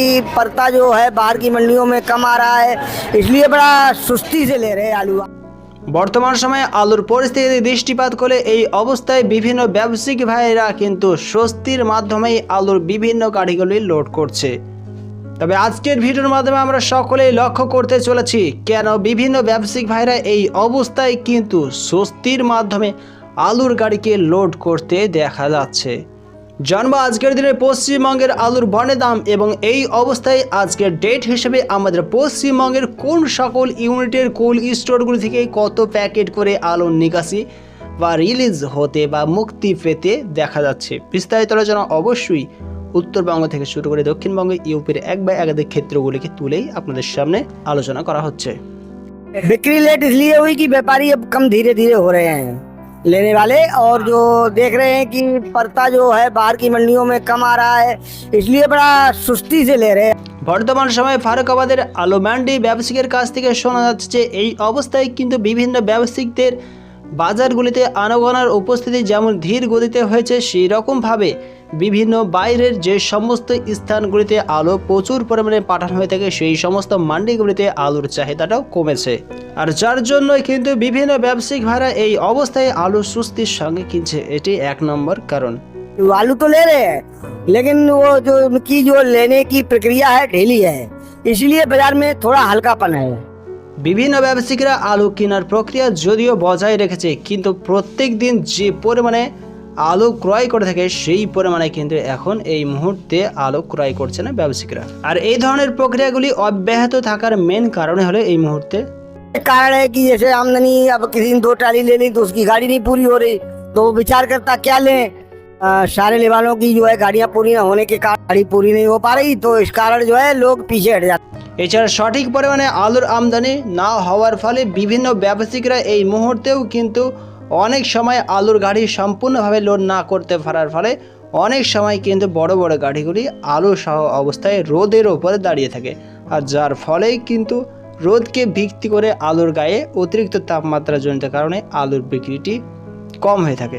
कि पत्ता जो है बाहर की मंडियों में कम आ रहा है इसलिए बड़ा सुस्ती से ले रहे हैं आलू বর্তমান সময়ে আলুর পরিস্থিতি দৃষ্টিপাত করে এই অবস্থায় বিভিন্ন ব্যবসায়িক ভাইয়েরা কিন্তু স্বস্তির মাধ্যমেই আলুর বিভিন্ন গাড়িগুলি লোড করছে তবে আজকের ভিডিওর মাধ্যমে আমরা সকলেই লক্ষ্য করতে চলেছি কেন বিভিন্ন ব্যবসায়িক ভাইরা এই অবস্থায় কিন্তু স্বস্তির মাধ্যমে আলুর গাড়িকে লোড করতে দেখা যাচ্ছে জানবো আজকের দিনে পশ্চিমবঙ্গের আলুর বনে দাম এবং এই অবস্থায় আজকের ডেট হিসেবে আমাদের পশ্চিমবঙ্গের কোন সকল ইউনিটের কোল্ড স্টোরগুলি থেকে কত প্যাকেট করে আলুর নিকাশি বা রিলিজ হতে বা মুক্তি পেতে দেখা যাচ্ছে বিস্তারিত আলোচনা অবশ্যই উত্তরবঙ্গ থেকে শুরু করে দক্ষিণবঙ্গে ইউপির এক বা একাধিক ক্ষেত্রগুলিকে তুলেই আপনাদের সামনে আলোচনা করা হচ্ছে बिक्री लेट इसलिए हुई कि व्यापारी अब कम धीरे धीरे हो रहे हैं लेने वाले और जो देख रहे हैं कि पत्ता जो है बाहर की मंडियों में कम आ रहा है इसलिए बड़ा सुस्ती से ले रहे हैं বর্তমান সময়ে ফারুকাবাদের আলু ম্যান্ডি ব্যবসায়িকের কাছ থেকে শোনা যাচ্ছে যে এই অবস্থায় কিন্তু বিভিন্ন ব্যবসায়িকদের বাজারগুলিতে আনাগোনার উপস্থিতি যেমন ধীর গতিতে হয়েছে সেই রকমভাবে বিভিন্ন বাইরের যে সমস্ত স্থানগুলিতে আলু প্রচুর পরিমাণে পাঠানো হয়ে থাকে সেই সমস্ত মান্ডিগুলিতে আলুর চাহিদাটাও কমেছে আর যার জন্যই কিন্তু বিভিন্ন ব্যবসায়িক ভাড়া এই অবস্থায় আলু সুস্থির সঙ্গে কিনছে এটি এক নম্বর কারণ तो आलू तो ले रहे हैं लेकिन वो जो उनकी जो लेने की प्रक्रिया है ढीली है इसलिए बाजार में थोड़ा हल्कापन है বিভিন্ন ব্যবসায়িকরা আলু কেনার প্রক্রিয়া যদিও বজায় রেখেছে কিন্তু প্রত্যেক দিন যে পরিমাণে আলু ক্রয় করে থাকে সেই পরিমাণে কিন্তু এখন এই মুহূর্তে আলু ক্রয় করছে না ব্যবসায়িকরা আর এই ধরনের প্রক্রিয়াগুলি অব্যাহত থাকার মেন কারণে হলো এই মুহূর্তে एक कारण है कि जैसे आमदनी अब किसी ने दो ट्राली ले ली तो उसकी गाड़ी नहीं पूरी हो रही तो वो विचार करता क्या लें अ, सारे लेवानों की जो है गाड़ियां पूरी ना होने के कारण गाड़ी पूरी नहीं हो पा रही तो इस कारण जो है लोग पीछे हट जाते এছাড়া সঠিক পরিমাণে আলুর আমদানি না হওয়ার ফলে বিভিন্ন ব্যবসায়িকরা এই মুহূর্তেও কিন্তু অনেক সময় আলুর গাড়ি সম্পূর্ণভাবে লোড না করতে পারার ফলে অনেক সময় কিন্তু বড় বড় গাড়িগুলি আলু সহ অবস্থায় রোদের ওপরে দাঁড়িয়ে থাকে আর যার ফলেই কিন্তু রোদকে ভিত্তি করে আলুর গায়ে অতিরিক্ত তাপমাত্রাজনিত কারণে আলুর বিক্রিটি কম হয়ে থাকে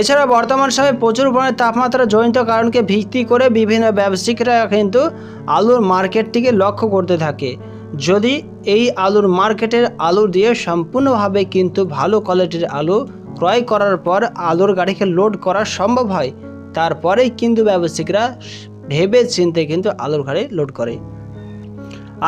এছাড়া বর্তমান সময়ে প্রচুর পরিমাণে তাপমাত্রা জনিত কারণকে ভিত্তি করে বিভিন্ন ব্যবসায়িকরা কিন্তু আলুর মার্কেটটিকে লক্ষ্য করতে থাকে। যদি এই আলুর মার্কেটের আলু দিয়ে সম্পূর্ণভাবে কিন্তু ভালো কোয়ালিটির আলু ক্রয় করার পর আলুর গাড়িকে লোড করা সম্ভব হয়, তারপরেই কিন্তু ব্যবসায়িকরা ভেবে চিনতে কিন্তু আলুর গাড়ি লোড করে।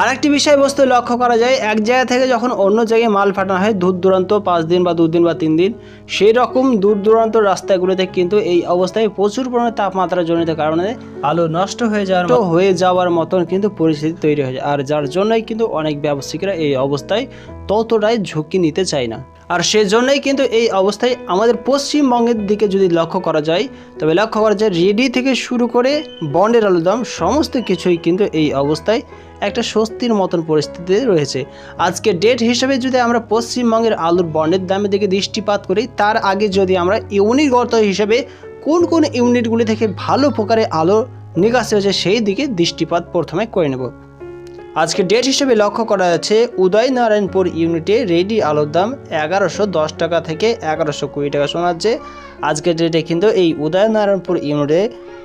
আর একটি বিষয়বস্তু লক্ষ্য করা যায় এক জায়গা থেকে যখন অন্য জায়গায় মাল ফাটানো হয় দূর দূরান্ত পাঁচ দিন বা দুদিন বা তিন দিন সেই রকম দূর দূরান্ত রাস্তাগুলোতে কিন্তু এই অবস্থায় প্রচুর পরিমাণে তাপমাত্রা জনিত কারণে আলো নষ্ট হয়ে যাওয়ার মতো হয়ে যাওয়ার মতন কিন্তু পরিস্থিতি তৈরি হয়ে যায়। আর যার জন্যই কিন্তু অনেক ব্যবসায়িকরা এই অবস্থায় ততটাই ঝুঁকি নিতে চায় না। আর সেজন্যই কিন্তু এই অবস্থায় আমাদের পশ্চিমবঙ্গের দিকে যদি লক্ষ্য করা যায়, তবে লক্ষ্য করা যায় রেডি থেকে শুরু করে বন্ডের আলুর দাম সমস্ত কিছুই কিন্তু এই অবস্থায় একটা স্বস্তির মতন পরিস্থিতিতে রয়েছে। আজকে ডেট হিসেবে যদি আমরা পশ্চিমবঙ্গের আলুর বন্ডের দামের দিকে দৃষ্টিপাত করি, তার আগে যদি আমরা ইউনিটগত হিসেবে কোন কোন ইউনিটগুলি থেকে ভালো প্রকারে আলো নিকাশি হয়েছে সেই দিকে দৃষ্টিপাত প্রথমে করে নেব। আজকে ডেট হিসেবে লক্ষ্য করা যাচ্ছে, উদয়নারায়ণপুর ইউনিটে রেডি আলুর দাম এগারোশো দশ টাকা থেকে এগারোশো কুড়ি টাকা শোনা যাচ্ছে। আজকের ডেটে কিন্তু এই উদয়নারায়ণপুর ইউনিটে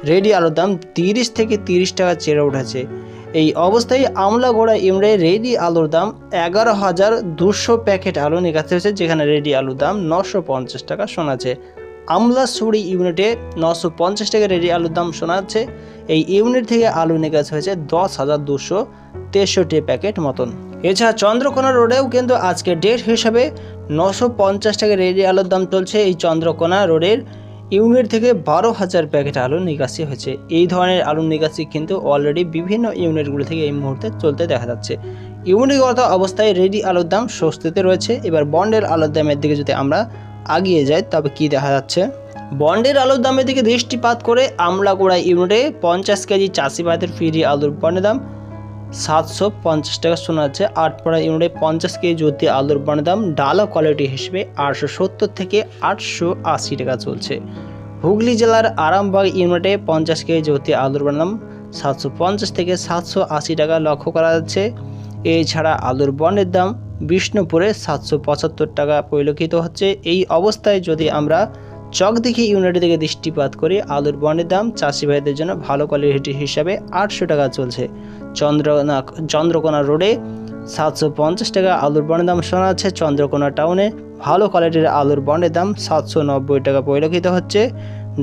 রেডি আলুর দাম তিরিশ থেকে তিরিশ টাকা চেড়ে উঠেছে। এই অবস্থায় আমলাগোড়া ইউনিটে রেডি আলুর দাম এগারো হাজার দুশো প্যাকেট আলু নিকাশি হয়েছে, যেখানে রেডি আলুর দাম নশো পঞ্চাশ টাকা শোনাচ্ছে আমলাসুড়ি ইউনিটে নশো পঞ্চাশ টাকা রেডি আলুর দাম শোনা যাচ্ছে এই ইউনিট থেকে আলু নিকাশ হয়েছে দশ হাজার দুশো তেষট্টি প্যাকেট মতন। এছাড়া চন্দ্রকোনা রোডেও কিন্তু আজকে ডেট হিসাবে নশো পঞ্চাশ টাকা রেডি আলুর দাম চলছে। এই চন্দ্রকোনা রোডের ইউনিট থেকে বারো হাজার প্যাকেট আলু নিকাশি হয়েছে। এই ধরনের আলু নিকাশি কিন্তু অলরেডি বিভিন্ন ইউনিটগুলো থেকে এই মুহূর্তে চলতে দেখা যাচ্ছে। ইউনিটগত অবস্থায় রেডি আলুর দাম স্বস্তিতে রয়েছে। এবার বন্ডের আলুর দামের দিকে যদি আমরা আগিয়ে যায়, তবে কি দেখা যাচ্ছে? বন্ডের আলুর দামের দিকে দৃষ্টিপাত করে আমলাগুড়া ইউনিটে পঞ্চাশ কেজি চাষি ভাইদের ফ্রি আলুর বন্ডের দাম সাতশো পঞ্চাশ টাকা শোনা যাচ্ছে। আটপাড়া ইউনিটে পঞ্চাশ কেজি জ্যোতি আলুর বনের দাম ডালা কোয়ালিটি হিসেবে আটশো সত্তর থেকে আটশো আশি টাকা চলছে। হুগলি জেলার আরামবাগ ইউনিটে পঞ্চাশ কেজি জ্যোতি আলুর বনের দাম সাতশো পঞ্চাশ থেকে সাতশো আশি টাকা লক্ষ্য করা যাচ্ছে। এছাড়া আলুর বনের দাম বিষ্ণুপুরে সাতশো পঁচাত্তর টাকা পরিলক্ষিত হচ্ছে। এই অবস্থায় যদি আমরা চক দেখি ইউনিটের দিকে দৃষ্টিপাত করি, আলুর বনের দাম চাষি ভাইদের জন্য ভালো কোয়ালিটি হিসাবে আটশো টাকা চলছে। চন্দ্রকোনা চন্দ্রকোনা রোডে সাতশো পঞ্চাশ টাকা আলুর বনের দাম শোনা যাচ্ছে চন্দ্রকোনা টাউনে ভালো কোয়ালিটির আলুর বনের দাম সাতশো নব্বই টাকা পরিলক্ষিত হচ্ছে।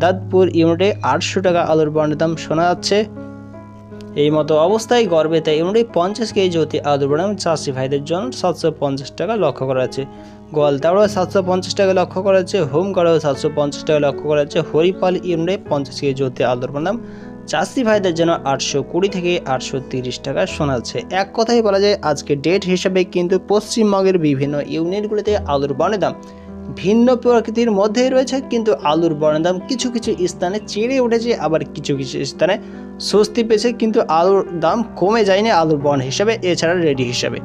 দাঁতপুর ইউনিটে আটশো টাকা আলুর বনের দাম শোনা যাচ্ছে এই মতো অবস্থায় গর্বে তাই ইউনিটে পঞ্চাশ কেজি জ্যোতি আলুর চাষি ভাইদের জন্য সাতশো পঞ্চাশ টাকা লক্ষ্য করা যাচ্ছে। গোয়ালতাড়াও সাতশো পঞ্চাশ টাকা লক্ষ্য করা যাচ্ছে হোমগড়েও সাতশো পঞ্চাশ টাকা লক্ষ্য করা যাচ্ছে। হরিপাল ইউনিটে পঞ্চাশ কেজি জ্যোতি আলুর চাষি ভাইদের জন্য আটশো কুড়ি থেকে আটশো তিরিশ টাকা শোনাচ্ছে। এক কথায় বলা যায় আজকে ডেট হিসাবে কিন্তু পশ্চিমবঙ্গের বিভিন্ন ইউনিটগুলিতে আলুর বনের দাম ভিন্ন প্রকৃতির মধ্যেই রয়েছে, কিন্তু আলুর বর্ণদাম দাম কিছু কিছু স্থানে চেড়ে উঠেছে, আবার কিছু কিছু স্থানে স্বস্তি পেয়েছে, কিন্তু আলুর দাম কমে যায়নি আলুর বর্ণ হিসাবে, এছাড়া রেডি হিসাবে।